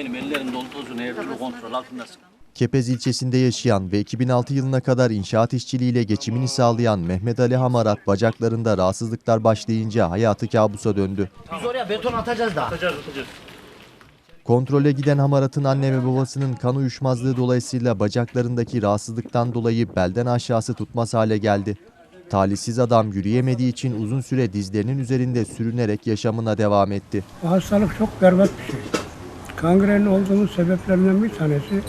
Benim ellerim dolu tozun her türlü kontrol altındasın. Kepez ilçesinde yaşayan ve 2006 yılına kadar inşaat işçiliğiyle geçimini sağlayan Mehmet Ali Hamarat bacaklarında rahatsızlıklar başlayınca hayatı kabusa döndü. Biz oraya beton atacağız da. Kontrole giden Hamarat'ın anne ve babasının kan uyuşmazlığı dolayısıyla bacaklarındaki rahatsızlıktan dolayı belden aşağısı tutmaz hale geldi. Talihsiz adam yürüyemediği için uzun süre dizlerinin üzerinde sürünerek yaşamına devam etti. Hastalık çok berbat bir şey. Kangren olduğunun sebeplerinden bir tanesi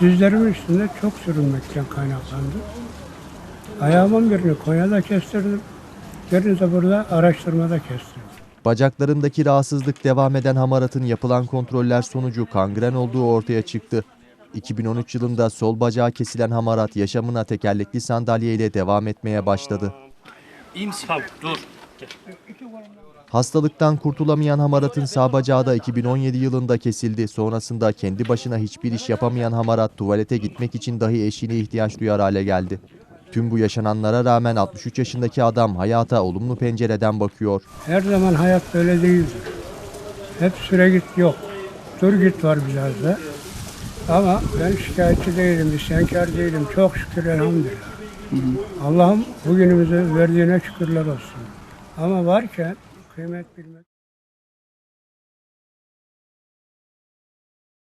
dizlerimin üstünde çok sürünmekten kaynaklandı. Ayağımın birini Konya'da kestirdim. Birini de burada araştırmada kestirdim. Bacaklarındaki rahatsızlık devam eden Hamarat'ın yapılan kontroller sonucu kangren olduğu ortaya çıktı. 2013 yılında sol bacağı kesilen Hamarat yaşamına tekerlekli sandalyeyle devam etmeye başladı. Tamam dur. Hastalıktan kurtulamayan Hamarat'ın sağ bacağı da 2017 yılında kesildi. Sonrasında kendi başına hiçbir iş yapamayan Hamarat tuvalete gitmek için dahi eşine ihtiyaç duyar hale geldi. Tüm bu yaşananlara rağmen 63 yaşındaki adam hayata olumlu pencereden bakıyor. Her zaman hayat böyle değildir. Hep süre git yok. Dur git var biraz da. Ama ben şikayetçi değilim, isyankar değilim. Çok şükür elhamdülillah. Allah'ım bugünümüzü verdiğine şükürler olsun. Ama varken kıymet bilmek.